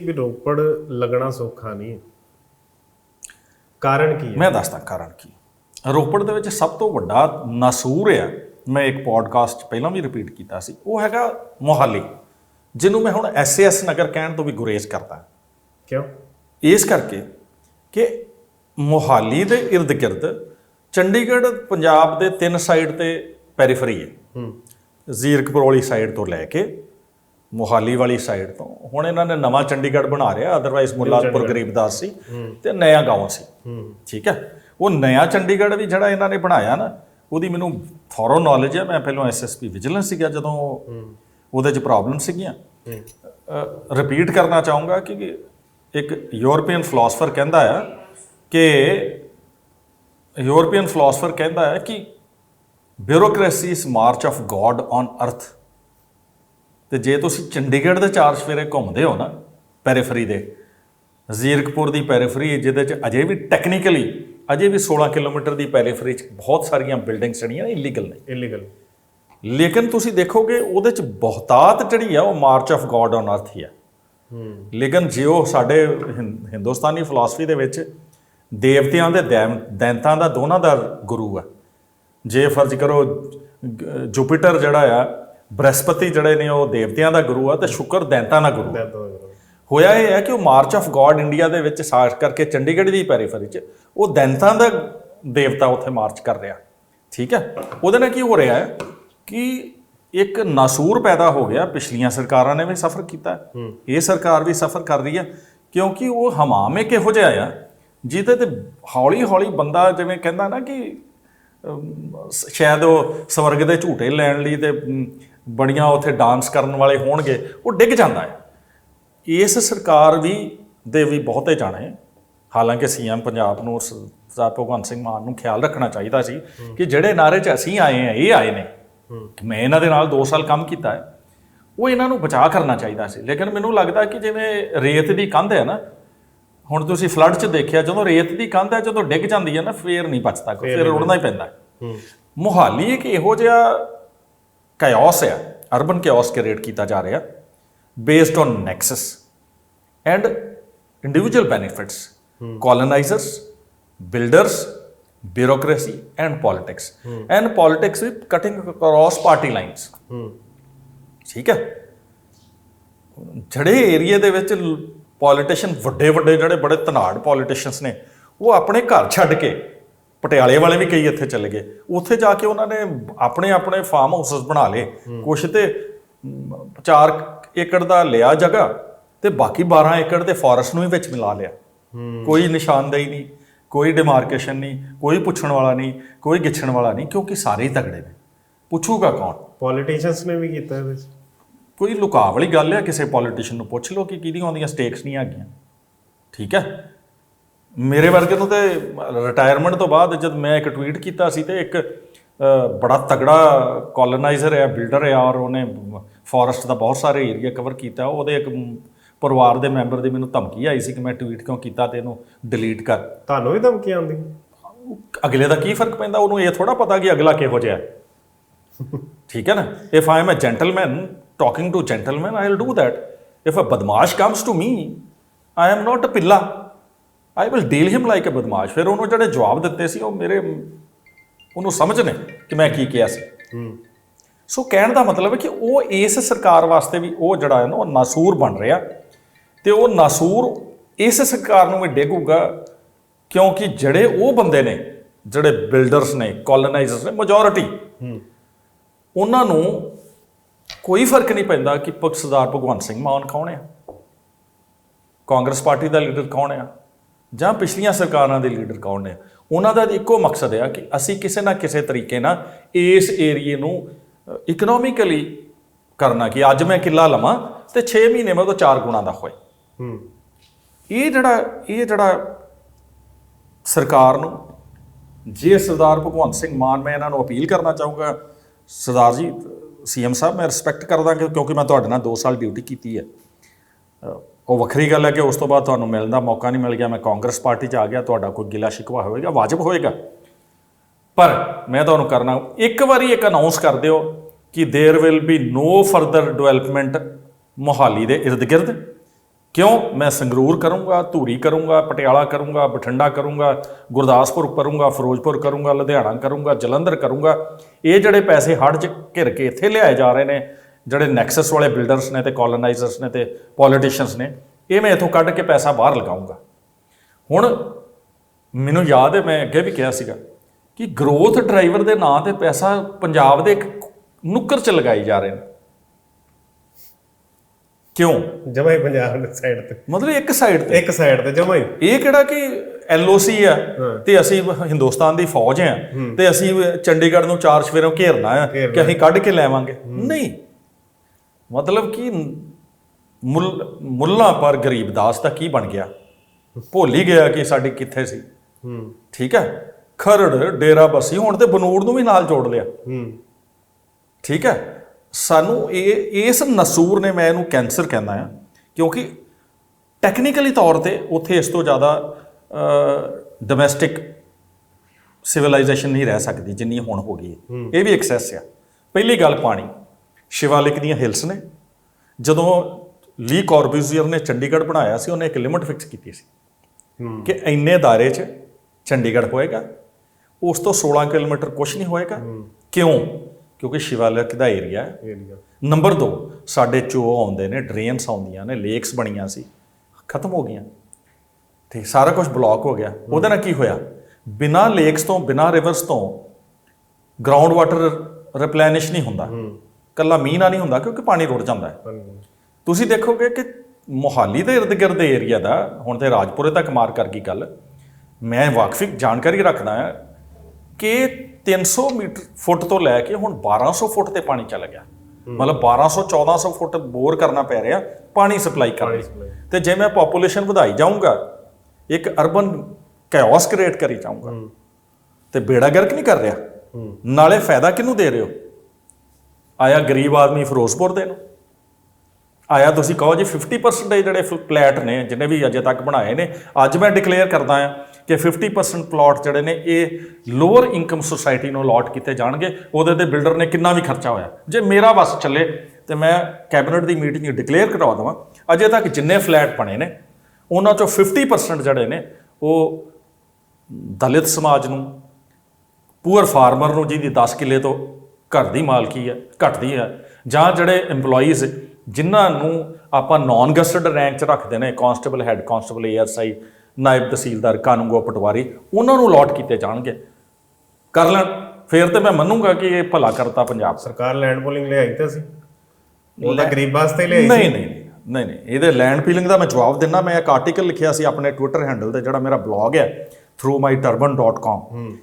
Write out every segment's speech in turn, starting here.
ਵੀ ਰੋਪੜ ਲੱਗਣਾ ਸੌਖਾ ਨਹੀਂ। ਕਾਰਨ ਕੀ ਹੈ? ਮੈਂ ਦੱਸਦਾ ਕਾਰਨ ਕੀ। ਰੋਪੜ ਦੇ ਵਿੱਚ ਸਭ ਤੋਂ ਵੱਡਾ ਨਸੂਰ ਆ ਮੈਂ ਇੱਕ ਪੋਡਕਾਸਟ ਪਹਿਲਾਂ ਵੀ ਰਿਪੀਟ ਕੀਤਾ ਸੀ ਉਹ ਹੈਗਾ ਮੋਹਾਲੀ ਜਿਹਨੂੰ ਮੈਂ ਹੁਣ ਐਸਐਸ ਨਗਰ ਕਹਿਣ ਤੋਂ ਵੀ ਗੁਰੇਜ਼ ਕਰਦਾ। ਕਿਉਂ? ਇਸ ਕਰਕੇ ਕਿ ਮੋਹਾਲੀ ਦੇ ਗਿਰਦ ਚੰਡੀਗੜ੍ਹ ਪੰਜਾਬ ਦੇ ਤਿੰਨ ਸਾਈਡ ਤੇ ਪੈਰੀਫਰੀ ਹੈ। ਹੂੰ। ਜ਼ੀਰਕਪੁਰ ਵਾਲੀ ਸਾਈਡ ਤੋਂ ਲੈ ਕੇ ਮੋਹਾਲੀ ਵਾਲੀ ਸਾਈਡ ਤੋਂ। ਹੁਣ ਇਹਨਾਂ ਨੇ ਨਵਾਂ ਚੰਡੀਗੜ੍ਹ ਬਣਾ ਰਿਹਾ ਅਦਰਵਾਈਜ਼ ਮੁੱਲਾਪੁਰ ਗਰੀਬਦਾਸ ਸੀ ਤੇ ਨਇਆ ਗਾਉਂ ਸੀ। ਠੀਕ ਹੈ? ਉਹ ਨਇਆ ਚੰਡੀਗੜ੍ਹ ਵੀ ਜਿਹੜਾ ਇਹਨਾਂ ਨੇ ਬਣਾਇਆ ਨਾ ਉਹਦੀ ਮੈਨੂੰ ਥੋਰੋ ਨੌਲੇਜ ਹੈ। ਮੈਂ ਪਹਿਲਾਂ ਐਸਐਸਪੀ ਵਿਜੀਲੈਂਸ ਸੀਗਾ ਜਦੋਂ ਉਹਦੇ 'ਚ ਪ੍ਰੋਬਲਮ ਸੀਗੀਆਂ। ਰਿਪੀਟ ਕਰਨਾ ਚਾਹੂੰਗਾ ਕਿ ਇੱਕ ਯੂਰਪੀਅਨ ਫਿਲਾਸਫਰ ਕਹਿੰਦਾ ਆ ਕਿ ਯੂਰਪੀਅਨ ਫਿਲਾਸਫਰ ਕਹਿੰਦਾ ਹੈ ਕਿ ਬਿਊਰੋਕ੍ਰੇਸੀ ਇਸ ਮਾਰਚ ਆਫ ਗੋਡ ਔਨ ਅਰਥ ਤੇ ਜੇ ਤੁਸੀਂ ਚੰਡੀਗੜ੍ਹ ਦੇ ਚਾਰ ਸਵੇਰੇ ਘੁੰਮਦੇ ਹੋ ਨਾ ਪੈਰੀਫਰੀ ਦੇ ਜ਼ੀਰਕਪੁਰ ਦੀ ਪੈਰੀਫਰੀ ਜਿਹਦੇ ਚ ਅਜੇ ਵੀ ਟੈਕਨੀਕਲੀ ਅਜੇ ਵੀ 16 ਕਿਲੋਮੀਟਰ ਦੀ ਪੈਰੀਫਰੀ ਚ ਬਹੁਤ ਸਾਰੀਆਂ ਬਿਲਡਿੰਗਸ ਜਿਹੜੀਆਂ ਇਲੀਗਲ ਨੇ। ਇਲੀਗਲ ਲੇਕਿਨ ਤੁਸੀਂ ਦੇਖੋਗੇ ਉਹਦੇ ਚ ਬਹੁਤਾਤ ਜਿਹੜੀ ਆ ਉਹ ਮਾਰਚ ਆਫ ਗੋਡ ਔਨ ਅਰਥ ਹੀ ਆ। ਲੇਕਿਨ ਜੇ ਉਹ ਸਾਡੇ ਹਿੰਦੁਸਤਾਨੀ ਫਿਲਾਸਫੀ ਦੇ ਵਿੱਚ ਦੇਵਤਿਆਂ ਦੇ ਦੈਂਤਾਂ ਦਾ ਦੋਨਾਂ ਦਾ ਗੁਰੂ ਆ। ਜੇ ਫਰਜ਼ ਕਰੋ ਜੁਪੀਟਰ ਜਿਹੜਾ ਆ ਬ੍ਰਹਸਪਤੀ ਜਿਹੜੇ ਨੇ ਉਹ ਦੇਵਤਿਆਂ ਦਾ ਗੁਰੂ ਆ ਤੇ ਸ਼ੁਕਰ ਦੈਂਤਾਂ ਦਾ ਗੁਰੂ ਆ। ਹੋਇਆ ਇਹ ਹੈ ਕਿ ਉਹ ਮਾਰਚ ਆਫ ਗੋਡ ਇੰਡੀਆ ਦੇ ਵਿੱਚ ਸਾਖ ਕਰਕੇ ਚੰਡੀਗੜ੍ਹ ਦੀ ਪੈਰੀਫਰੀ 'ਚ ਉਹ ਦੈਂਤਾਂ ਦਾ ਦੇਵਤਾ ਉੱਥੇ ਮਾਰਚ ਕਰ ਰਿਹਾ। ਠੀਕ ਹੈ? ਉਹਦੇ ਨਾਲ ਕੀ ਹੋ ਰਿਹਾ ਹੈ ਕਿ ਇੱਕ ਨਾਸੂਰ ਪੈਦਾ ਹੋ ਗਿਆ। ਪਿਛਲੀਆਂ ਸਰਕਾਰਾਂ ਨੇ ਵੀ ਸਫਰ ਕੀਤਾ। ਹੈ। ਇਹ ਸਰਕਾਰ ਵੀ ਸਫਰ ਕਰ ਰਹੀ ਹੈ ਕਿਉਂਕਿ ਉਹ ਹਮਾਮ ਇੱਕ ਇਹੋ ਜਿਹਾ ਆ ਜਿਹਦੇ ਤੇ ਹੌਲੀ ਹੌਲੀ ਬੰਦਾ ਜਿਵੇਂ ਕਹਿੰਦਾ ਨਾ ਕਿ ਅਮ, ਸ- ਸ਼ਾਇਦ ਉਹ ਸਵਰਗ ਦੇ ਝੂਟੇ ਲੈਣ ਲਈ ਤੇ ਅਮ, ਬੜੀਆਂ ਉੱਥੇ ਡਾਂਸ ਕਰਨ ਵਾਲੇ ਹੋਣਗੇ ਉਹ ਡਿੱਗ ਜਾਂਦਾ ਹੈ। ਇਸ ਸਰਕਾਰ ਵੀ ਦੇ ਵੀ ਬਹੁਤੇ ਜਾਣੇ ਹਾਲਾਂਕਿ ਸੀਐਮ ਪੰਜਾਬ ਨੂੰ ਸਰਦਾਰ ਭਗਵੰਤ ਸਿੰਘ ਮਾਨ ਨੂੰ ਖਿਆਲ ਰੱਖਣਾ ਚਾਹੀਦਾ ਸੀ ਕਿ ਜਿਹੜੇ ਨਾਰੇ 'ਚ ਅਸੀਂ ਆਏ ਆ ਇਹ ਆਏ ਨੇ। ਮੈਂ ਇਹਨਾਂ ਦੇ ਨਾਲ 2 ਸਾਲ ਕੰਮ ਕੀਤਾ ਹੈ। ਉਹ ਇਹਨਾਂ ਨੂੰ ਬਚਾ ਕਰਨਾ ਚਾਹੀਦਾ ਸੀ। ਲੇਕਿਨ ਮੈਨੂੰ ਲੱਗਦਾ ਕਿ ਜਿਵੇਂ ਰੇਤ ਦੀ ਕੰਧ ਹੈ ਨਾ ਹੁਣ ਤੁਸੀਂ ਫਲੱਡ 'ਚ ਦੇਖਿਆ ਜਦੋਂ ਰੇਤ ਦੀ ਕੰਧ ਹੈ ਜਦੋਂ ਡਿੱਗ ਜਾਂਦੀ ਹੈ ਨਾ ਫੇਰ ਨਹੀਂ ਬਚਦਾ ਕੋਈ ਫੇਰ ਉੜਨਾ ਹੀ ਪੈਂਦਾ ਹੂੰ। ਮੁਹਾਲੀ ਇੱਕ ਇਹੋ ਜਿਹਾ ਕਾਇਓਸ ਹੈ। ਅਰਬਨ ਕਾਇਓਸ ਕ੍ਰੀਏਟ ਕੀਤਾ ਜਾ ਰਿਹਾ। Based on nexus and individual benefits builders bureaucracy and politics and politics with cutting across party lines ਹੂੰ। ਠੀਕ ਹੈ। ਜਿਹੜੇ ਏਰੀਆ ਦੇ ਵਿੱਚ ਪੋਲੀਟੀਸ਼ੀਅਨ ਵੱਡੇ ਵੱਡੇ ਜਿਹੜੇ ਬੜੇ ਧਨਾੜ ਪੋਲੀਟੀਸ਼ੀਅਨਸ ਨੇ ਉਹ ਆਪਣੇ ਘਰ ਛੱਡ ਕੇ ਪਟਿਆਲੇ ਵਾਲੇ ਵੀ ਕਈ ਇੱਥੇ ਚਲੇ ਗਏ। ਉੱਥੇ ਜਾ ਕੇ ਉਹਨਾਂ ਨੇ ਆਪਣੇ ਆਪਣੇ ਫਾਰਮ ਹਾਊਸਸ ਬਣਾ ਲਏ। ਕੁਛ ਤੇ 4 ਏਕੜ ਦਾ ਲਿਆ ਜਗ੍ਹਾ ਤੇ ਬਾਕੀ 12 ਏਕੜ ਦੇ ਫੋਰੈਸਟ ਨੂੰ ਵੀ ਵਿੱਚ ਮਿਲਾ ਲਿਆ। ਕੋਈ ਨਿਸ਼ਾਨਦੇਹੀ ਨਹੀਂ ਕੋਈ ਡਿਮਾਰਕੇਸ਼ਨ ਨਹੀਂ ਕੋਈ ਪੁੱਛਣ ਵਾਲਾ ਨਹੀਂ ਕੋਈ ਗਿੱਛਣ ਵਾਲਾ ਨਹੀਂ ਕਿਉਂਕਿ ਸਾਰੇ ਹੀ ਤਗੜੇ ਨੇ। ਪੁੱਛੂਗਾ ਕੌਣ? ਪੋਲੀਟੀਸ਼ੀਅਨਸ ਨੇ ਵੀ ਕੀਤਾ ਇਹਦੇ ਵਿੱਚ ਕੋਈ ਲੁਕਾ ਵਾਲੀ ਗੱਲ ਹੈ ਕਿਸੇ ਪੋਲੀਟੀਸ਼ੀਅਨ ਨੂੰ ਪੁੱਛ ਲਓ ਕਿ ਕਿਹਦੀਆਂ ਆਉਂਦੀਆਂ ਸਟੇਕਸ ਨਹੀਂ ਹੈਗੀਆਂ। ਠੀਕ ਹੈ? ਮੇਰੇ ਵਰਗੇ ਨੂੰ ਤੇ ਰਿਟਾਇਰਮੈਂਟ ਤੋਂ ਬਾਅਦ ਜਦ ਮੈਂ ਇੱਕ ਟਵੀਟ ਕੀਤਾ ਸੀ ਤੇ ਇੱਕ ਬੜਾ ਤਗੜਾ ਕਲੋਨਾਈਜ਼ਰ ਹੈ ਬਿਲਡਰ ਹੈ ਔਰ ਉਹਨੇ ਫੋਰੈਸਟ ਦਾ ਬਹੁਤ ਸਾਰੇ ਏਰੀਆ ਕਵਰ ਕੀਤਾ। ਉਹਦੇ ਇੱਕ ਪਰਿਵਾਰ ਦੇ ਮੈਂਬਰ ਦੀ ਮੈਨੂੰ ਧਮਕੀ ਆਈ ਸੀ ਕਿ ਮੈਂ ਟਵੀਟ ਕਿਉਂ ਕੀਤਾ ਤੇ ਇਹਨੂੰ ਡਿਲੀਟ ਕਰ। ਤੁਹਾਨੂੰ ਵੀ ਧਮਕੀ ਆਉਂਦੀ ਅਗਲੇ ਦਾ ਕੀ ਫ਼ਰਕ ਪੈਂਦਾ? ਉਹਨੂੰ ਇਹ ਥੋੜਾ ਪਤਾ ਕਿ ਅਗਲਾ ਕਿਹੋ ਜਿਹਾ ਠੀਕ ਹੈ ਨਾ? If I am a gentleman talking to gentleman I will do that if a ਬਦਮਾਸ਼ comes to me I am not a ਪਿੱਲਾ I will deal him like a ਬਦਮਾਸ਼ ਫਿਰ ਉਹਨੂੰ ਜਿਹੜੇ ਜਵਾਬ ਦਿੱਤੇ ਸੀ ਉਹ ਮੇਰੇ ਉਹਨੂੰ ਸਮਝ ਨੇ ਕਿ ਮੈਂ ਕੀ ਕਿਹਾ ਸੀ। ਹੂੰ। ਸੋ ਕਹਿਣ ਦਾ ਮਤਲਬ ਹੈ ਕਿ ਉਹ ਇਸ ਸਰਕਾਰ ਵਾਸਤੇ ਵੀ ਉਹ ਜਿਹੜਾ ਹੈ ਨਾ ਉਹ ਨਾਸੂਰ ਬਣ ਰਿਹਾ। ਤੇ ਉਹ ਨਾਸੂਰ ਇਸ ਸਰਕਾਰ ਨੂੰ ਵੀ ਡੇਗੂਗਾ ਕਿਉਂਕਿ ਜਿਹੜੇ ਉਹ ਬੰਦੇ ਨੇ ਜਿਹੜੇ ਬਿਲਡਰਸ ਨੇ ਕਲੋਨਾਈਜ਼ਰਸ ਨੇ ਮੈਜੋਰਿਟੀ ਹੂੰ। ਉਹਨਾਂ ਨੂੰ ਕੋਈ ਫ਼ਰਕ ਨਹੀਂ ਪੈਂਦਾ ਕਿ ਭਗਤ ਸਰਦਾਰ ਭਗਵੰਤ ਸਿੰਘ ਮਾਨ ਕੌਣ ਹੈ ਕਾਂਗਰਸ ਪਾਰਟੀ ਦਾ ਲੀਡਰ ਕੌਣ ਹੈ ਜਾਂ ਪਿਛਲੀਆਂ ਸਰਕਾਰਾਂ ਦੇ ਲੀਡਰ ਕੌਣ ਨੇ? ਉਹਨਾਂ ਦਾ ਇੱਕੋ ਮਕਸਦ ਹੈ ਕਿ ਅਸੀਂ ਕਿਸੇ ਨਾ ਕਿਸੇ ਤਰੀਕੇ ਨਾਲ ਇਸ ਏਰੀਏ ਨੂੰ ਇਕਨੋਮਿਕਲੀ ਕਰਨਾ ਕਿ ਅੱਜ ਮੈਂ ਕਿੱਲਾ ਲਵਾਂ ਤੇ 6 ਮਹੀਨੇ ਬਾਅਦ ਉਹ 4 ਗੁਣਾ ਦਾ ਹੋਏ। ਹੂੰ। ਇਹ ਜਿਹੜਾ ਇਹ ਜਿਹੜਾ ਸਰਕਾਰ ਨੂੰ ਜੇ ਸਰਦਾਰ ਭਗਵੰਤ ਸਿੰਘ ਮਾਨ ਮੈਂ ਇਹਨਾਂ ਨੂੰ ਅਪੀਲ ਕਰਨਾ ਚਾਹੂੰਗਾ ਸਰਦਾਰ ਜੀ ਸੀਐਮ ਸਾਹਿਬ ਮੈਂ ਰਿਸਪੈਕਟ ਕਰਦਾ ਕਿਉਂਕਿ ਮੈਂ ਤੁਹਾਡੇ ਨਾਲ 2 ਸਾਲ ਡਿਊਟੀ ਕੀਤੀ ਹੈ। ਉਹ ਵੱਖਰੀ ਗੱਲ ਹੈ ਕਿ ਉਸ ਤੋਂ ਬਾਅਦ ਤੁਹਾਨੂੰ ਮਿਲਣ ਦਾ ਮੌਕਾ ਨਹੀਂ ਮਿਲ ਗਿਆ ਮੈਂ ਕਾਂਗਰਸ ਪਾਰਟੀ 'ਚ ਆ ਗਿਆ ਤੁਹਾਡਾ ਕੋਈ ਗਿਲਾ ਸ਼ਿਕਵਾ ਹੋਵੇਗਾ ਵਾਜਬ ਹੋਏਗਾ ਪਰ ਮੈਂ ਤੁਹਾਨੂੰ ਕਰਨਾ ਇੱਕ ਵਾਰੀ ਇੱਕ ਅਨਾਉਂਸ ਕਰ ਦਿਓ ਕਿ there will be no further development Mohali ਦੇ ਇਰਦ ਗਿਰਦ ਕਿਉਂ ਮੈਂ ਸੰਗਰੂਰ ਕਰੂੰਗਾ ਧੂਰੀ ਕਰੂੰਗਾ ਪਟਿਆਲਾ ਕਰੂੰਗਾ ਬਠਿੰਡਾ ਕਰੂੰਗਾ ਗੁਰਦਾਸਪੁਰ ਕਰੂੰਗਾ ਫਿਰੋਜ਼ਪੁਰ ਕਰੂੰਗਾ ਲੁਧਿਆਣਾ ਕਰੂੰਗਾ ਜਲੰਧਰ ਕਰੂੰਗਾ ਇਹ ਜਿਹੜੇ ਪੈਸੇ ਹੜ 'ਚ ਘਿਰ ਕੇ ਇੱਥੇ ਲਿਆਏ ਜਾ ਰਹੇ ਨੇ ਜਿਹੜੇ ਨੈਕਸਸ ਵਾਲੇ ਬਿਲਡਰਸ ਨੇ ਤੇ ਕਲੋਨਾਈਜ਼ਰਸ ਨੇ ਤੇ ਪੋਲੀਟੀਸ਼ੀਅਨਸ ਨੇ ਇਹ ਮੈਂ ਇੱਥੋਂ ਕੱਢ ਕੇ ਪੈਸਾ ਬਾਹਰ ਲਗਾਉਂਗਾ ਹੁਣ ਮੈਨੂੰ ਯਾਦ ਹੈ ਮੈਂ ਅੱਗੇ ਵੀ ਕਿਹਾ ਸੀਗਾ ਕਿ ਗਰੋਥ ਡਰਾਈਵਰ ਦੇ ਨਾਂ ਤੇ ਪੈਸਾ ਪੰਜਾਬ ਦੇ ਇੱਕ ਨੁੱਕਰ 'ਚ ਲਗਾਈ ਜਾ ਰਹੇ ਨੇ। ਕਿਉਂ? ਜਮਾ ਹੀ ਪੰਜਾਬ ਦੇ ਸਾਈਡ ਤੇ। ਮਤਲਬ ਇੱਕ ਸਾਈਡ ਤੇ। ਇੱਕ ਸਾਈਡ ਤੇ ਜਮਾ ਹੀ। ਇਹ ਕਿਹੜਾ ਕਿ ਐਲਓਸੀ ਆ ਤੇ ਅਸੀਂ ਹਿੰਦੁਸਤਾਨ ਦੀ ਫੌਜ ਆ ਤੇ ਅਸੀਂ ਚੰਡੀਗੜ੍ਹ ਨੂੰ ਚਾਰ ਸਵੇਰੋਂ ਘੇਰਨਾ ਆ ਕਿ ਅਸੀਂ ਕੱਢ ਕੇ ਲੈਵਾਂਗੇ। ਨਹੀਂ। ਮਤਲਬ ਕਿ ਮੁੱਲ ਮੁੱਲਾ ਪਰ ਗਰੀਬਦਾਸ ਦਾ ਕੀ ਬਣ ਗਿਆ? ਭੁੱਲ ਹੀ ਗਿਆ ਕਿ ਸਾਡੀ ਕਿੱਥੇ ਸੀ? ਹੂੰ। ਠੀਕ ਹੈ? ਖਰੜ ਡੇਰਾ ਬਸੀ ਹੁਣ ਤੇ ਬਨੂੜ ਨੂੰ ਵੀ ਨਾਲ ਜੋੜ ਲਿਆ। ਹੂੰ। ਠੀਕ ਹੈ? ਸਾਨੂੰ ਇਹ ਇਸ ਨਸੂਰ ਨੇ ਮੈਂ ਇਹਨੂੰ ਕੈਂਸਰ ਕਹਿੰਦਾ ਆ ਕਿਉਂਕਿ ਟੈਕਨੀਕਲੀ ਤੌਰ ਤੇ ਉੱਥੇ ਇਸ ਤੋਂ ਜ਼ਿਆਦਾ ਡੋਮੈਸਟਿਕ ਸਿਵਲਾਈਜੇਸ਼ਨ ਨਹੀਂ ਰਹਿ ਸਕਦੀ ਜਿੰਨੀ ਹੁਣ ਹੋ ਗਈ ਹੈ। ਇਹ ਵੀ ਐਕਸੈਸ ਆ। ਪਹਿਲੀ ਗੱਲ ਪਾਣੀ। ਸ਼ਿਵਾਲਿਕ ਦੀਆਂ ਹਿਲਸ ਨੇ। ਜਦੋਂ ਲੀ ਕਾਰਬਿਊਜ਼ੀਅਰ ਨੇ ਚੰਡੀਗੜ੍ਹ ਬਣਾਇਆ ਸੀ ਉਹਨੇ ਇੱਕ ਲਿਮਟ ਫਿਕਸ ਕੀਤੀ ਸੀ ਕਿ ਇੰਨੇ ਦਾਇਰੇ 'ਚ ਚੰਡੀਗੜ੍ਹ ਹੋਏਗਾ ਉਸ ਤੋਂ 16 ਕਿਲੋਮੀਟਰ ਕੁਝ ਨਹੀਂ ਹੋਏਗਾ। ਕਿਉਂ? ਕਿਉਂਕਿ ਸ਼ਿਵਾਲਿਕ ਦਾ ਏਰੀਆ ਹੈ। ਏਰੀਆ ਨੰਬਰ 2 ਸਾਡੇ ਚੋ ਆਉਂਦੇ ਨੇ ਡਰੇਨਸ ਆਉਂਦੀਆਂ ਨੇ ਲੇਕਸ ਬਣੀਆਂ ਸੀ ਖਤਮ ਹੋ ਗਈਆਂ। ਠੀਕ ਸਾਰਾ ਕੁਝ ਬਲੌਕ ਹੋ ਗਿਆ। ਉਹਦੇ ਨਾਲ ਕੀ ਹੋਇਆ? ਬਿਨਾ ਲੇਕਸ ਤੋਂ ਬਿਨਾ ਰਿਵਰਸ ਤੋਂ ਗਰਾਊਂਡ ਵਾਟਰ ਰਿਪਲੈਨਿਸ਼ ਨਹੀਂ ਹੁੰਦਾ। ਕੱਲਾ ਮੀਂਹ ਨਾਲ ਨਹੀਂ ਹੁੰਦਾ ਕਿਉਂਕਿ ਪਾਣੀ ਰੁੜ ਜਾਂਦਾ ਹੈ। ਤੁਸੀਂ ਦੇਖੋਗੇ ਕਿ ਮੋਹਾਲੀ ਦੇ ਇਰਦ ਗਿਰਦ ਦੇ ਏਰੀਆ ਦਾ ਹੁਣ ਤੇ ਰਾਜਪੁਰੇ ਤੱਕ ਮਾਰ ਕਰ ਗਈ ਗੱਲ ਮੈਂ ਵਾਕਫੀ ਜਾਣਕਾਰੀ ਰੱਖਦਾ ਹਾਂ ਕਿ 300 ਮੀਟਰ ਫੁੱਟ ਤੋਂ ਲੈ ਕੇ ਹੁਣ 1200 ਫੁੱਟ ਤੇ ਪਾਣੀ ਚਲਾ ਗਿਆ। ਮਤਲਬ 1200 1400 ਫੁੱਟ ਬੋਰ ਕਰਨਾ ਪੈ ਰਿਹਾ ਪਾਣੀ ਸਪਲਾਈ ਕਰਨ ਲਈ। ਤੇ ਜੇ ਮੈਂ ਪੋਪੂਲੇਸ਼ਨ ਵਧਾਈ ਜਾਊਂਗਾ ਇੱਕ ਅਰਬਨ ਕੈਓਸ ਕ੍ਰੀਏਟ ਕਰੀ ਜਾਊਂਗਾ ਤੇ ਬੇੜਾ ਗਰਕ ਨਹੀਂ ਕਰ ਰਿਹਾ। ਨਾਲੇ ਫਾਇਦਾ ਕਿਹਨੂੰ ਦੇ ਰਹੇ ਹੋ? ਆਇਆ ਗਰੀਬ ਆਦਮੀ ਫਿਰੋਜ਼ਪੁਰ ਦੇ ਨੂੰ। ਆਇਆ ਤੁਸੀਂ ਕਹੋ ਜੀ 50% ਇਹ ਜਿਹੜੇ ਫਲੈਟ ਨੇ ਜਿਹਨੇ ਵੀ ਅਜੇ ਤੱਕ ਬਣਾਏ ਨੇ, ਅੱਜ ਮੈਂ ਡਿਕਲੇਅਰ ਕਰਦਾ ਹਾਂ ਕਿ 50% ਪਲਾਟ ਜਿਹੜੇ ਨੇ, ਇਹ ਲੋਅਰ ਇਨਕਮ ਸੁਸਾਇਟੀ ਨੂੰ ਅਲਾਟ ਕੀਤੇ ਜਾਣਗੇ। ਉਹਦੇ ਤੇ ਬਿਲਡਰ ਨੇ ਕਿੰਨਾ ਵੀ ਖਰਚਾ ਹੋਇਆ। ਜੇ ਮੇਰਾ ਬਸ ਚੱਲੇ, ਤੇ ਮੈਂ ਕੈਬਨਿਟ ਦੀ ਮੀਟਿੰਗ ਡਿਕਲੇਅਰ ਕਰਵਾ ਦਵਾਂ। ਅਜੇ ਤੱਕ ਜਿੰਨੇ ਫਲੈਟ ਬਣੇ ਨੇ, ਉਹਨਾਂ ਚੋਂ 50% ਜਿਹੜੇ ਨੇ, ਉਹ ਦਲਿਤ ਸਮਾਜ ਨੂੰ ਪੂਅਰ ਫਾਰਮਰ ਨੂੰ ਜਿਹਦੀ 10 ਕਿੱਲੇ ਤੋਂ ਘਰ ਦੀ ਮਾਲਕੀ ਹੈ ਘਟਦੀ ਹੈ ਜਾਂ ਜਿਹੜੇ EMPLOYEES ਜਿਨ੍ਹਾਂ ਨੂੰ ਆਪਾਂ ਨਾਨ ਗਸਟਡ ਰੈਂਕ 'ਚ ਰੱਖਦੇ ਨੇ ਕਾਂਸਟੇਬਲ ਹੈੱਡ ਕਾਂਸਟੇਬਲ ਏਐਸਆਈ ਨਾਇਬ ਤਹਿਸੀਲਦਾਰ ਕਾਨੂੰਗੋ ਪਟਵਾਰੀ ਉਹਨਾਂ ਨੂੰ ਅਲਾਟ ਕੀਤੇ ਜਾਣਗੇ। ਕਰ ਲੈਣ। ਫਿਰ ਤੇ ਮੈਂ ਮੰਨੂਗਾ ਕਿ ਇਹ ਭਲਾ ਕਰਤਾ ਪੰਜਾਬ ਸਰਕਾਰ। ਲੈਂਡ ਪੋਲਿੰਗ ਲਿਆਈ ਤਾਂ ਸੀ। ਉਹ ਤਾਂ ਗਰੀਬ ਵਾਸਤੇ ਲਿਆਈ ਨਹੀਂ ਨਹੀਂ ਨਹੀਂ ਨਹੀਂ ਨਹੀਂ। ਇਹਦੇ ਲੈਂਡ ਪੀਲਿੰਗ ਦਾ ਮੈਂ ਜਵਾਬ ਦਿੰਦਾ ਮੈਂ ਇੱਕ ਆਰਟੀਕਲ ਲਿਖਿਆ ਸੀ ਆਪਣੇ ਟਵਿੱਟਰ ਹੈਂਡਲ ਤੇ ਜਿਹੜਾ ਮੇਰਾ ਬਲੌਗ ਹੈ throughmyturban.com ਹੂੰ।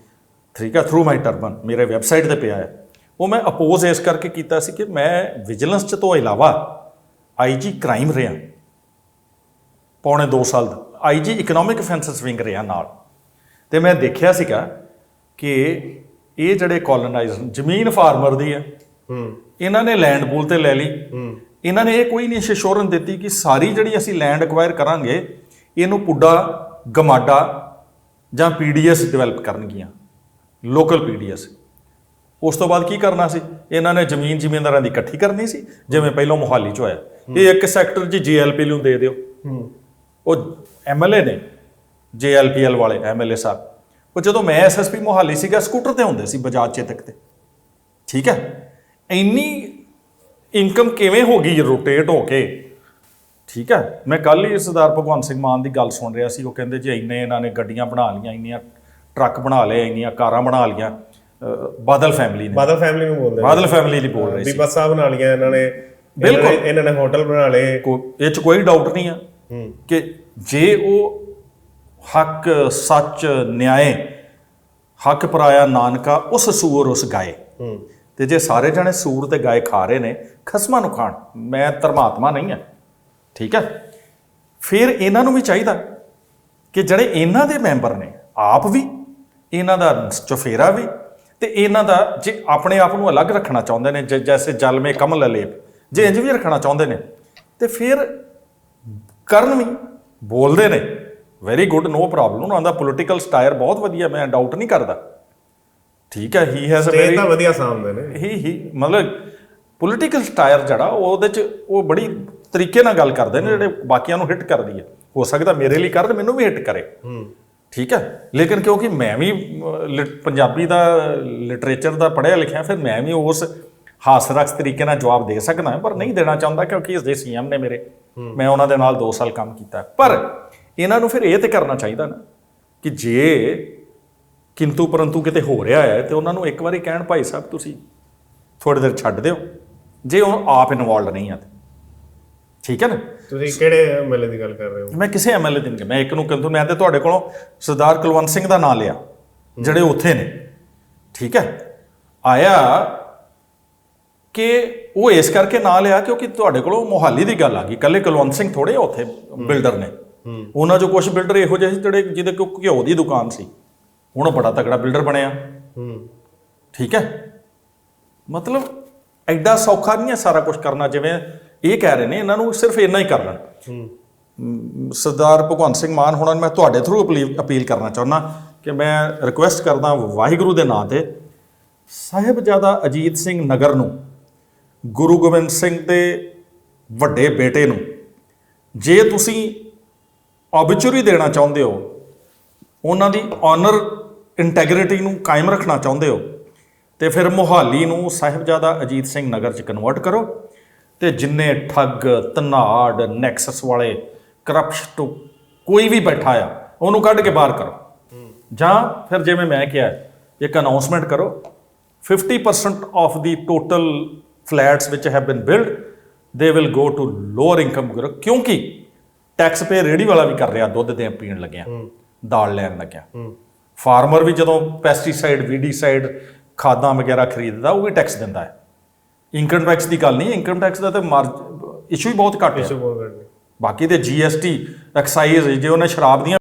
ਠੀਕ ਹੈ ਟਰਬਨ ਮੇਰੇ ਵੈਬਸਾਈਟ ਤੇ ਪਿਆ ਹੈ। ਉਹ ਮੈਂ ਅਪੋਜ਼ ਇਸ ਕਰਕੇ ਕੀਤਾ ਸੀ ਕਿ ਮੈਂ ਵਿਜੀਲੈਂਸ ਚ ਤੋਂ ਇਲਾਵਾ ਆਈਜੀ ਕ੍ਰਾਈਮ ਰਿਹਾ। ਪੌਣੇ 2 ਸਾਲ ਦਾ। ਆਈਜੀ ਇਕਨੋਮਿਕ ਅਫੈਂਸਸ ਵਿੰਗ ਰਿਹਾ ਨਾਲ। ਤੇ ਮੈਂ ਦੇਖਿਆ ਸੀਗਾ ਕਿ ਇਹ ਜਿਹੜੇ ਕਲੋਨਾਈਜ਼ਰ ਜ਼ਮੀਨ ਫਾਰਮਰ ਦੀ ਹੈ ਹੂੰ। ਇਹਨਾਂ ਨੇ ਲੈਂਡ ਪੂਲ ਤੇ ਲੈ ਲਈ। ਹੂੰ। ਇਹਨਾਂ ਨੇ ਇਹ ਕੋਈ ਨਹੀਂ ਅਸ਼ੋਰੈਂਸ ਦਿੱਤੀ ਕਿ ਸਾਰੀ ਜਿਹੜੀ ਅਸੀਂ ਲੈਂਡ ਐਕਵਾਇਰ ਕਰਾਂਗੇ ਇਹਨੂੰ ਪੁੱਡਾ ਗਮਾਡਾ ਜਾਂ ਪੀਡੀਐਸ ਡਿਵੈਲਪ ਕਰਨਗੀਆਂ। ਲੋਕਲ ਪੀਡੀਐਸ ਉਸ ਤੋਂ ਬਾਅਦ ਕੀ ਕਰਨਾ ਸੀ? ਇਹਨਾਂ ਨੇ ਜ਼ਮੀਨ ਜ਼ਿਮੀਂਦਾਰਾਂ ਦੀ ਇਕੱਠੀ ਕਰਨੀ ਸੀ ਜਿਵੇਂ ਪਹਿਲਾਂ ਮੁਹਾਲੀ 'ਚ ਹੋਇਆ ਇਹ ਇੱਕ ਸੈਕਟਰ 'ਚ ਜੀਐਲਪੀ ਨੂੰ ਦੇ ਦਿਓ। ਉਹ ਐਮਐਲਏ ਨੇ ਜੇਐਲਪੀਐਲ ਵਾਲੇ ਐਮਐਲਏ ਸਾਹਿਬ। ਉਹ ਜਦੋਂ ਮੈਂ ਐਸਐਸਪੀ ਮੁਹਾਲੀ ਸੀਗਾ ਸਕੂਟਰ ਤੇ ਹੁੰਦੇ ਸੀ ਬਜਾਜ ਚੇਤਕ ਤੇ। ਠੀਕ ਹੈ? ਇੰਨੀ ਇਨਕਮ ਕਿਵੇਂ ਹੋ ਗਈ ਰੋਟੇਟ ਹੋ ਕੇ? ਠੀਕ ਹੈ? ਮੈਂ ਕੱਲ ਹੀ ਸਰਦਾਰ ਭਗਵੰਤ ਸਿੰਘ ਮਾਨ ਦੀ ਗੱਲ ਸੁਣ ਰਿਹਾ ਸੀ। ਉਹ ਕਹਿੰਦੇ ਜੀ ਇੰਨੇ ਇਹਨਾਂ ਨੇ ਗੱਡੀਆਂ ਬਣਾ ਲਈਆਂ ਇੰਨੀਆਂ ਟਰੱਕ ਬਣਾ ਲਏ ਇੰਨੀਆਂ ਕਾਰਾਂ ਬਣਾ ਲਈਆਂ। ਬਾਦਲ ਫੈਮਿਲੀ ਨੇ। ਬਾਦਲ ਫੈਮਿਲੀ ਨੂੰ ਬੋਲਦੇ ਬਾਦਲ ਫੈਮਿਲੀ ਲਈ ਬੋਲ ਰਹੇ ਸੀ। ਬੀਬਾ ਸਾਹਿਬ ਬਣਾ ਲਈਆਂ ਇਹਨਾਂ ਨੇ। ਬਿਲਕੁਲ। ਇਹਨਾਂ ਨੇ- ਹੋਟਲ ਬਣਾ ਲਏ। ਇਹ ਚ ਕੋਈ ਡਾਊਟ ਨਹੀਂ ਆ ਕਿ ਜੇ ਉਹ ਹੱਕ ਸੱਚ ਨਿਆਏ ਹੱਕ ਪਰਾਇਆ ਨਾਨਕਾ ਉਸ ਸੂਰ ਉਸ ਗਾਏ। ਤੇ ਜੇ ਸਾਰੇ ਜਣੇ ਸੂਰ ਤੇ ਗਾਏ ਖਾ ਰਹੇ ਨੇ ਖਸਮਾਂ ਨੂੰ ਖਾਣ। ਮੈਂ ਧਰਮਾਤਮਾ ਨਹੀਂ ਆ। ਠੀਕ ਹੈ ਫਿਰ ਇਹਨਾਂ ਨੂੰ ਵੀ ਚਾਹੀਦਾ ਕਿ ਜਿਹੜੇ ਇਹਨਾਂ ਦੇ ਮੈਂਬਰ ਨੇ ਆਪ ਵੀ ਇਹਨਾਂ ਦਾ ਚਫੇਰਾ ਵੀ ਤੇ ਇਹਨਾਂ ਦਾ ਜੇ ਆਪਣੇ ਆਪ ਨੂੰ ਅਲੱਗ ਰੱਖਣਾ ਚਾਹੁੰਦੇ ਨੇ ਜੈਸੇ ਜਲ ਮੇ ਕਮਲ ਲੇਪ ਜੇ ਇੰਜ ਵੀ ਰੱਖਣਾ ਚਾਹੁੰਦੇ ਨੇ ਤੇ ਫਿਰ ਕਰਨ ਵੀ ਬੋਲਦੇ ਨੇ। ਵੈਰੀ ਗੁੱਡ ਨੋ ਪ੍ਰੋਬਲਮ ਉਹਨਾਂ ਦਾ ਪੋਲਿਟੀਕਲ ਸਟਾਇਰ ਬਹੁਤ ਵਧੀਆ ਮੈਂ ਡਾਊਟ ਨਹੀਂ ਕਰਦਾ। ਠੀਕ ਹੈ ਹੀ ਹੈਜ਼ ਅ ਵੈਰੀ ਤਾਂ ਵਧੀਆ ਸਾਹਮਣੇ ਨੇ। ਹੀ ਹੀ ਮਤਲਬ ਪੋਲਿਟੀਕਲ ਸਟਾਇਰ ਜਿਹੜਾ ਉਹਦੇ ਚ ਉਹ ਬੜੀ ਤਰੀਕੇ ਨਾਲ ਗੱਲ ਕਰਦੇ ਨੇ ਜਿਹੜੇ ਬਾਕੀਆਂ ਨੂੰ ਹਿੱਟ ਕਰਦੀ ਹੈ। ਹੋ ਸਕਦਾ ਮੇਰੇ ਲਈ ਕਰਨ ਮੈਨੂੰ ਵੀ ਹਿੱਟ ਕਰੇ। ਹੂੰ। ਠੀਕ ਹੈ ਲੇਕਿਨ ਕਿਉਂਕਿ ਮੈਂ ਵੀ ਪੰਜਾਬੀ ਦਾ ਲਿਟਰੇਚਰ ਦਾ ਪੜ੍ਹਿਆ ਲਿਖਿਆ ਫਿਰ ਮੈਂ ਵੀ ਉਸ ਹਾਸਰਸ ਤਰੀਕੇ ਨਾਲ ਜਵਾਬ ਦੇ ਸਕਦਾ ਪਰ ਨਹੀਂ ਦੇਣਾ ਚਾਹੁੰਦਾ ਕਿਉਂਕਿ ਇਸ ਦੇ ਸੀਐਮ ਨੇ ਮੇਰੇ ਮੈਂ ਉਹਨਾਂ ਦੇ ਨਾਲ 2 ਸਾਲ ਕੰਮ ਕੀਤਾ। ਪਰ ਇਹਨਾਂ ਨੂੰ ਫਿਰ ਇਹ ਤੇ ਕਰਨਾ ਚਾਹੀਦਾ ਨਾ ਕਿ ਜੇ ਕਿੰਤੂ ਪਰੰਤੂ ਕਿਤੇ ਹੋ ਰਿਹਾ ਹੈ ਤੇ ਉਹਨਾਂ ਨੂੰ ਇੱਕ ਵਾਰੀ ਕਹਿਣ ਭਾਈ ਸਾਹਿਬ ਤੁਸੀਂ ਥੋੜੀ ਦੇਰ ਛੱਡ ਦਿਓ। ਜੇ ਉਹ ਆਪ ਇਨਵੋਲਡ ਨਹੀਂ ਆ ਤੇ। ਠੀਕ ਹੈ ਨਾ? ਤੁਸੀਂ ਕਿਹੜੇ ਐਮਐਲਏ ਦੀ ਗੱਲ ਕਰ ਰਹੇ ਹੋ? ਮੈਂ ਕਿਸੇ ਐਮਐਲਏ ਦੀ ਨਹੀਂ ਮੈਂ ਇੱਕ ਨੂੰ ਕਿੰਤੂ ਮੈਂ ਤੇ ਤੁਹਾਡੇ ਕੋਲੋਂ ਸਰਦਾਰ ਕੁਲਵੰਤ ਸਿੰਘ ਦਾ ਨਾਂ ਲਿਆ ਜਿਹੜੇ ਉੱਥੇ ਨੇ। ਠੀਕ ਹੈ? ਆਇਆ ਕਿ ਉਹ ਇਸ ਕਰਕੇ ਨਾਂ ਲਿਆ ਕਿਉਂਕਿ ਤੁਹਾਡੇ ਕੋਲੋਂ ਮੋਹਾਲੀ ਦੀ ਗੱਲ ਆ ਗਈ। ਕੱਲੇ ਕੁਲਵੰਤ ਸਿੰਘ ਥੋੜੇ ਉੱਥੇ ਬਿਲਡਰ ਨੇ। ਉਹਨਾਂ ਚੋਂ ਕੁਝ ਬਿਲਡਰ ਇਹੋ ਜਿਹੇ ਸੀ ਜਿਹੜੇ ਜਿਹਦੇ ਕੋਲ ਘਿਓ ਦੀ ਦੁਕਾਨ ਸੀ। ਹੁਣ ਉਹ ਬੜਾ ਤਕੜਾ ਬਿਲਡਰ ਬਣਿਆ। ਠੀਕ ਹੈ? ਮਤਲਬ ਐਡਾ ਸੌਖਾ ਨਹੀਂ ਹੈ ਸਾਰਾ ਕੁਝ ਕਰਨਾ ਜਿਵੇਂ ਇਹ ਕਹਿ ਰਹੇ ਨੇ ਇਹਨਾਂ ਨੂੰ ਸਿਰਫ ਇੰਨਾ ਹੀ ਕਰ ਲੈਣ ਸਰਦਾਰ ਭਗਵੰਤ ਸਿੰਘ ਮਾਨ ਹੁਣਾਂ ਨੂੰ ਮੈਂ ਤੁਹਾਡੇ ਥਰੂ ਅਪੀਲ ਕਰਨਾ ਚਾਹੁੰਦਾ ਕਿ ਮੈਂ ਰਿਕੁਐਸਟ ਕਰਦਾ ਵਾਹਿਗੁਰੂ ਦੇ ਨਾਂ ਤੇ ਸਾਹਿਬਜ਼ਾਦਾ ਅਜੀਤ ਸਿੰਘ ਨਗਰ ਨੂੰ ਗੁਰੂ ਗੋਬਿੰਦ ਸਿੰਘ ਦੇ ਵੱਡੇ ਬੇਟੇ ਨੂੰ ਜੇ ਤੁਸੀਂ ਆਬਿਚੁਰੀ ਦੇਣਾ ਚਾਹੁੰਦੇ ਹੋ ਉਹਨਾਂ ਦੀ ਆਨਰ ਇੰਟੈਗ੍ਰਿਟੀ ਨੂੰ ਕਾਇਮ ਰੱਖਣਾ ਚਾਹੁੰਦੇ ਹੋ ਤੇ ਫਿਰ ਮੁਹਾਲੀ ਨੂੰ ਸਾਹਿਬਜ਼ਾਦਾ ਅਜੀਤ ਸਿੰਘ ਨਗਰ ਚ ਕਨਵਰਟ ਕਰੋ। ਤੇ ਜਿੰਨੇ ਠੱਗ ਧਨਾੜ ਨੈਕਸਸ ਵਾਲੇ ਕਰਪਸ਼ਨ ਕੋਈ ਵੀ ਬੈਠਾ ਆ ਉਹਨੂੰ ਕੱਢ ਕੇ ਬਾਹਰ ਕਰੋ। ਜਾਂ ਫਿਰ ਜਿਵੇਂ ਮੈਂ ਕਿਹਾ ਇੱਕ ਅਨਾਉਂਸਮੈਂਟ ਕਰੋ 50% of the total flats which have been built they will go to lower income group ਕਿਉਂਕਿ ਟੈਕਸ ਪੇ ਰੇੜੀ ਵਾਲਾ ਵੀ ਕਰ ਰਿਹਾ ਦੁੱਧ ਦੇ ਪੀਣ ਲੱਗਿਆ ਦਾਲ ਲੈਣ ਲੱਗਿਆ। ਫਾਰਮਰ ਵੀ ਜਦੋਂ ਪੈਸਟੀਸਾਈਡ ਵੀਡੀਸਾਈਡ ਖਾਦਾਂ ਵਗੈਰਾ ਖਰੀਦਦਾ ਉਹ ਵੀ ਟੈਕਸ ਦਿੰਦਾ ਹੈ। ਇਨਕਮ ਟੈਕਸ ਦੀ ਗੱਲ ਨਹੀਂ ਇਨਕਮ ਟੈਕਸ ਦਾ ਤਾਂ ਇਸ਼ੂ ਹੀ ਬਹੁਤ ਘੱਟ ਹੈ। ਇਸ਼ੂ ਬਹੁਤ ਕਰਦੇ ਬਾਕੀ ਤੇ ਜੀਐਸਟੀ ਐਕਸਾਈਜ਼ ਜੇ ਉਹਨੇ ਸ਼ਰਾਬ ਦੀਆਂ